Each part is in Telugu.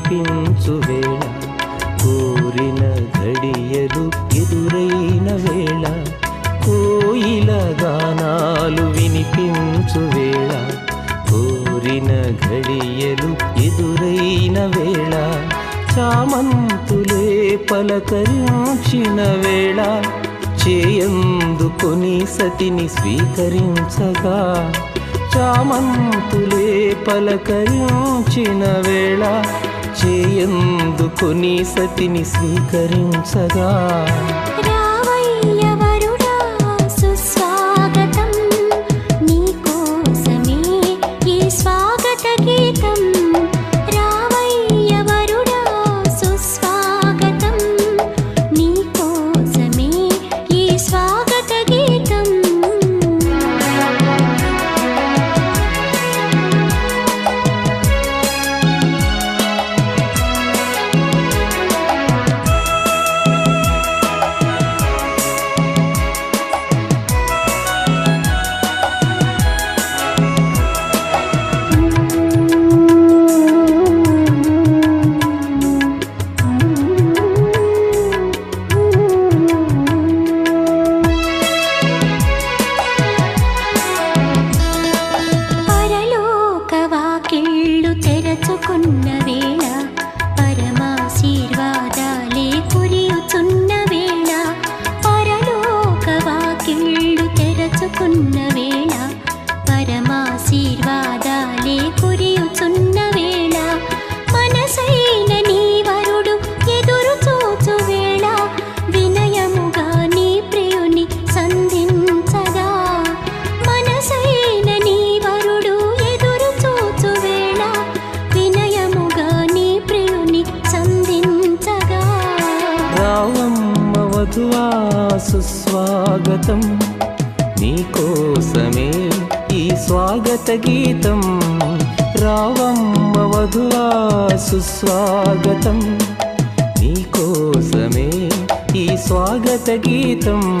సమీపించు వేళ కోరిన గడియలు ఎదురైన వేళ కోయిల గానాలు వినిపించు వేళ కోరిన గడియలు ఎదురైన వేళ చామంతులే పలకరించిన వేళ చేయందుకొని సతిని స్వీకరించగా చామంతులే పలకరించిన వేళ చేయందుకుని సతిని స్వీకరించగా. నీకోసమే ఈ స్వాగత గీతం. రావమ్మ వధువా సుస్వాగతం. నీకోసమే ఈ స్వాగత గీతం.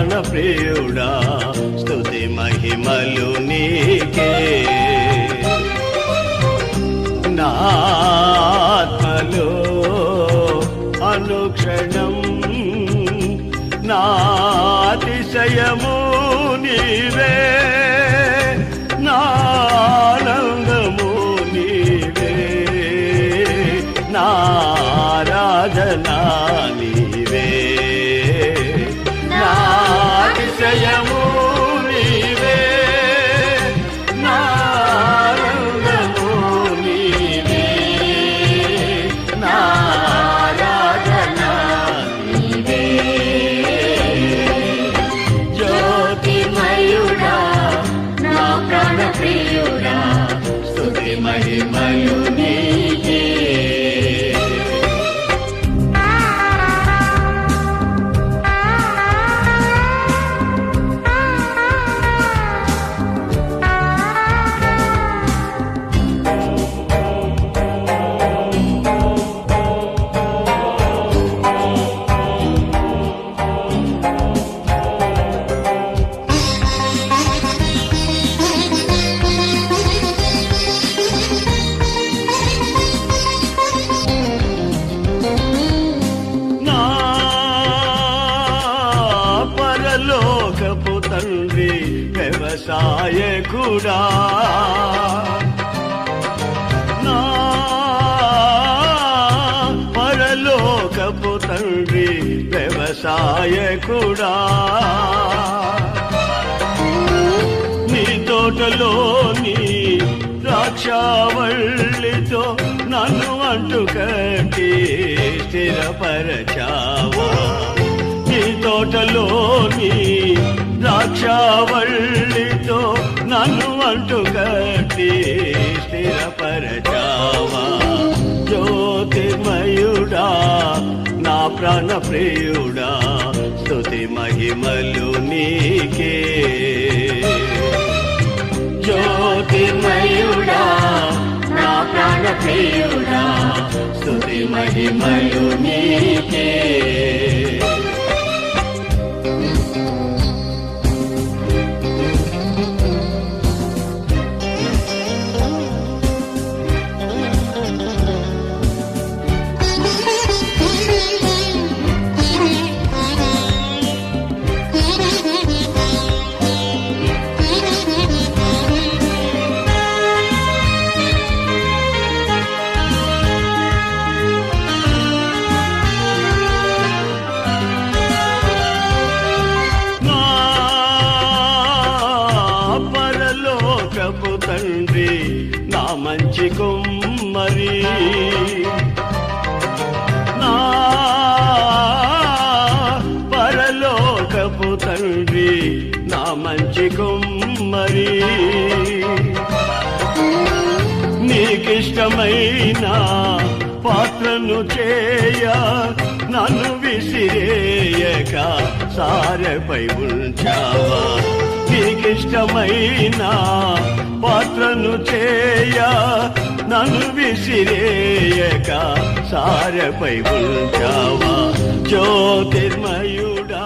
ప్రాణ ప్రియుడా స్థుతి మహిమలు నీకే. నాత్మలు అనుక్షణం నాతిశయమో సాయకుడా. నా పరలోకపు తండ్రి వ్యవసాయకుడా నీ తోటలోని ద్రాక్షావళితో నన్ను అంటు కట్టి స్థిరపరచావా. నీ తోటలోని ద్రాక్షావళితో నన్ను అంటు కట్టి స్థిరపరచావా? జ్యోతిమయుడా నా ప్రాణ ప్రియుడా స్తుతి మహిమలు నీకే. జ్యోతిమయుడా నా ప్రాణ ప్రియుడా స్తుతి మహిమలు నీకే. తండ్రి నా మంచి కుమ్మరి. నా పరలోకపు తండ్రి నా మంచి కుమ్మరి. నీకిష్టమైన పాత్రను చేయ నన్ను విసిరేయక సారపై ఉంచావా? నీకిష్టమైన పాత్రను చేయ నన్ను విసిరేయక సారపై ఉంచావా? జ్యోతిర్మయుడా.